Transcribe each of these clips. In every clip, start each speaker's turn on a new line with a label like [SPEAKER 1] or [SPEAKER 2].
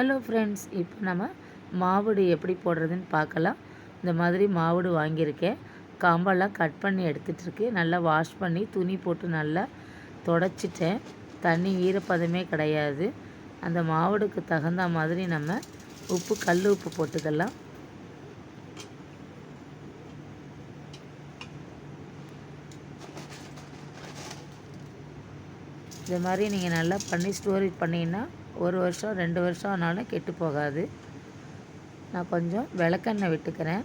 [SPEAKER 1] Hello friends இப்போ நம்ம மாவுடு எப்படி போடுறதுன்னு பார்க்கலாம். இந்த மாதிரி மாவுடு வாங்கியிருக்கேன். காம்பெல்லாம் கட் பண்ணி எடுத்துகிட்ருக்கு நல்லா வாஷ் பண்ணி துணி போட்டு நல்லா தொடச்சிட்டேன். தண்ணி ஈரப்பதமே கிடையாது. அந்த மாவுடுக்கு தகுந்த மாதிரி நம்ம உப்பு கல் உப்பு போட்டுக்கலாம். இது மாதிரி நீங்கள் நல்லா பண்ணி ஸ்டோரேஜ் பண்ணிங்கன்னா ஒரு வருஷம் ரெண்டு வருஷம் ஆனாலும் கெட்டு போகாது. நான் கொஞ்சம் விளக்கெண்ணெய் விட்டுக்கிறேன்.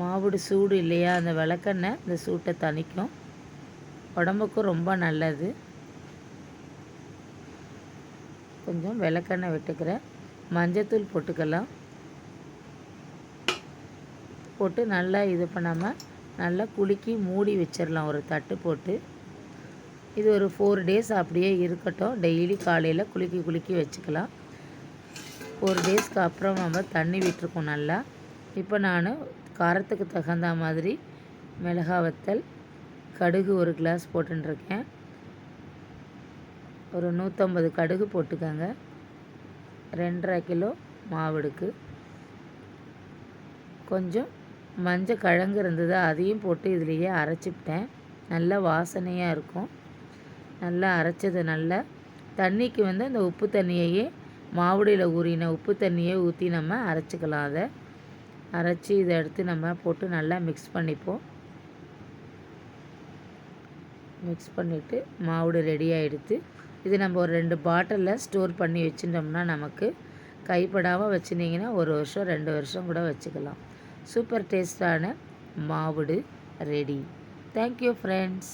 [SPEAKER 1] மாவுடு சூடு இல்லையா அந்த விளக்கெண்ணெய் இந்த சூட்டை தணிக்கும். உடம்புக்கும் ரொம்ப நல்லது. கொஞ்சம் விளக்கெண்ணெய் விட்டுக்கிறேன். மஞ்சத்தூள் போட்டுக்கலாம். போட்டு நல்லா இது பண்ணாமல் நல்லா குலுக்கி மூடி வச்சிடலாம். ஒரு தட்டு போட்டு. இது ஒரு ஃபோர் டேஸ் அப்படியே இருக்கட்டும். டெய்லி காலையில் குலுக்கி குலுக்கி வச்சுக்கலாம். ஃபோர் டேஸ்க்கு அப்புறம் நம்ம தண்ணி விட்டுருக்கோம் நல்லா. இப்போ நான் காரத்துக்கு தகுந்த மாதிரி மிளகா வத்தல் கடுகு ஒரு கிளாஸ் போட்டுருக்கேன் ஒரு நூற்றம்பது கடுகு போட்டுக்கோங்க. ரெண்டரை கிலோ மாவுடுக்கு கொஞ்சம் மஞ்சள் கிழங்கு இருந்தது அதையும் போட்டு இதுலேயே அரைச்சிப்பிட்டேன் நல்ல வாசனையாக இருக்கும். நல்லா அரைச்சது நல்லா. தண்ணிக்கு வந்து அந்த உப்பு தண்ணியையே மாவுடியில் ஊறின உப்பு தண்ணியை ஊற்றி நம்ம அரைச்சிக்கலாம் அதை. அரைச்சி இதை எடுத்து நம்ம போட்டு நல்லா மிக்ஸ் பண்ணிப்போம். மிக்ஸ் பண்ணிவிட்டு மாவுடு ரெடி ஆகிடுத்து இது நம்ம ஒரு ரெண்டு பாட்டிலில் ஸ்டோர் பண்ணி வச்சுட்டோம்னா நமக்கு கைப்படாமல் வச்சுருந்தீங்கன்னா ஒரு வருஷம் ரெண்டு வருஷம் கூட வச்சுக்கலாம். சூப்பர் டேஸ்டான மாவுடு ரெடி தேங்க்யூ ஃப்ரெண்ட்ஸ்